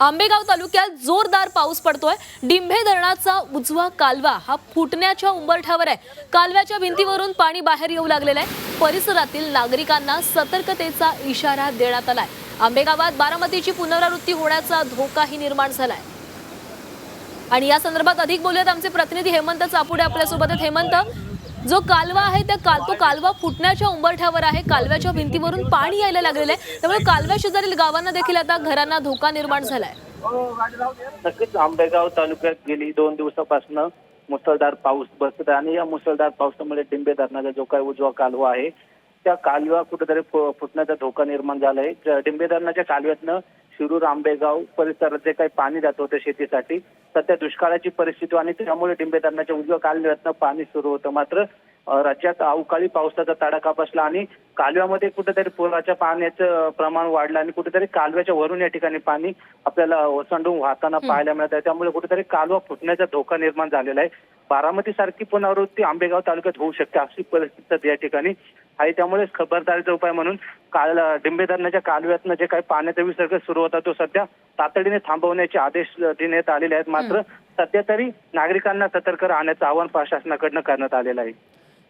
आंबेगाव तालुक्यात जोरदार पाऊस पडतोय. डिंभे धरणाचा उजवा कालवा हा फुटण्याच्या उंबरठ्यावर आहे. कालव्याच्या भिंतीवरून पाणी बाहेर येऊ लागलेलं आहे. परिसरातील नागरिकांना सतर्कतेचा इशारा देण्यात आलाय. आंबेगावात बारामतीची पुनरावृत्ती होण्याचा धोकाही निर्माण झालाय. आणि या संदर्भात अधिक बोलूयात. आमचे प्रतिनिधी हेमंत चापुडे आपल्यासोबत हेमंत जो कालवा आहे त्या काल तो कालवा फुटण्याच्या उंबरठ्यावर आहे. कालव्याच्या भिंतीवरून पाणी यायला लागलेलं आहे. त्यामुळे कालव्या शेजारील गावांना देखील आता घरांना धोका निर्माण झालाय. नक्कीच आंबेगाव तालुक्यात गेली दोन दिवसापासून मुसळधार पाऊस बसत आहे. आणि या मुसळधार पावसामुळे डिंबे धरणाचा जो काही उजवा कालवा आहे त्या कालवा कुठेतरी फुटण्याचा धोका निर्माण झाला आहे डिंबे धरणाच्या कालव्यातनं शिरूर आंबेगाव परिसरात जे काही पाणी जात होतं शेतीसाठी सध्या दुष्काळाची परिस्थिती आणि त्यामुळे डिंबे धरणाच्या उजव्या कालव्यातनं पाणी सुरू होतं. मात्र राज्यात अवकाळी पावसाचा तडाखा बसला आणि कालव्यामध्ये कुठेतरी पुराच्या पाण्याचं प्रमाण वाढलं आणि कुठेतरी कालव्याच्या वरून या ठिकाणी पाणी आपल्याला ओसंडून वाहताना पाहायला मिळत आहे. त्यामुळे कुठेतरी कालवा फुटण्याचा धोका निर्माण झालेला आहे. बारामती सारखी पुनरावृत्ती आंबेगाव तालुक्यात होऊ शकते अशी परिस्थिती सध्या या ठिकाणी आहे. त्यामुळे खबरदारीचा उपाय म्हणून काल डिंबे धरणाच्या कालव्यातनं जे काही पाण्याचा विसर्ग सुरू होता तो सध्या तातडीने थांबवण्याचे आदेश देण्यात आलेले आहेत. मात्र सध्या तरी नागरिकांना सतर्क राहण्याचं आवाहन प्रशासनाकडनं करण्यात आलेलं आहे.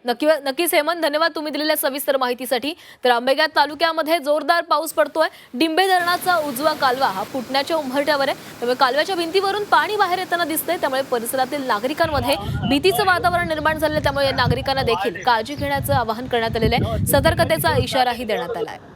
नक्की नक्कीच हेमंत धन्यवाद तुम्ही दिलेल्या सविस्तर माहितीसाठी. तर आंबेगाव तालुक्यामध्ये जोरदार पाऊस पडतोय. डिंबे धरणाचा उजवा कालवा हा फुटण्याच्या उंबरठ्यावर आहे. त्यामुळे कालव्याच्या भिंतीवरून पाणी बाहेर येताना दिसतंय. त्यामुळे परिसरातील नागरिकांमध्ये भीतीचं वातावरण निर्माण झालं आहे. त्यामुळे या नागरिकांना देखील काळजी घेण्याचं आवाहन करण्यात आलेलं आहे. सतर्कतेचा इशाराही देण्यात आला आहे.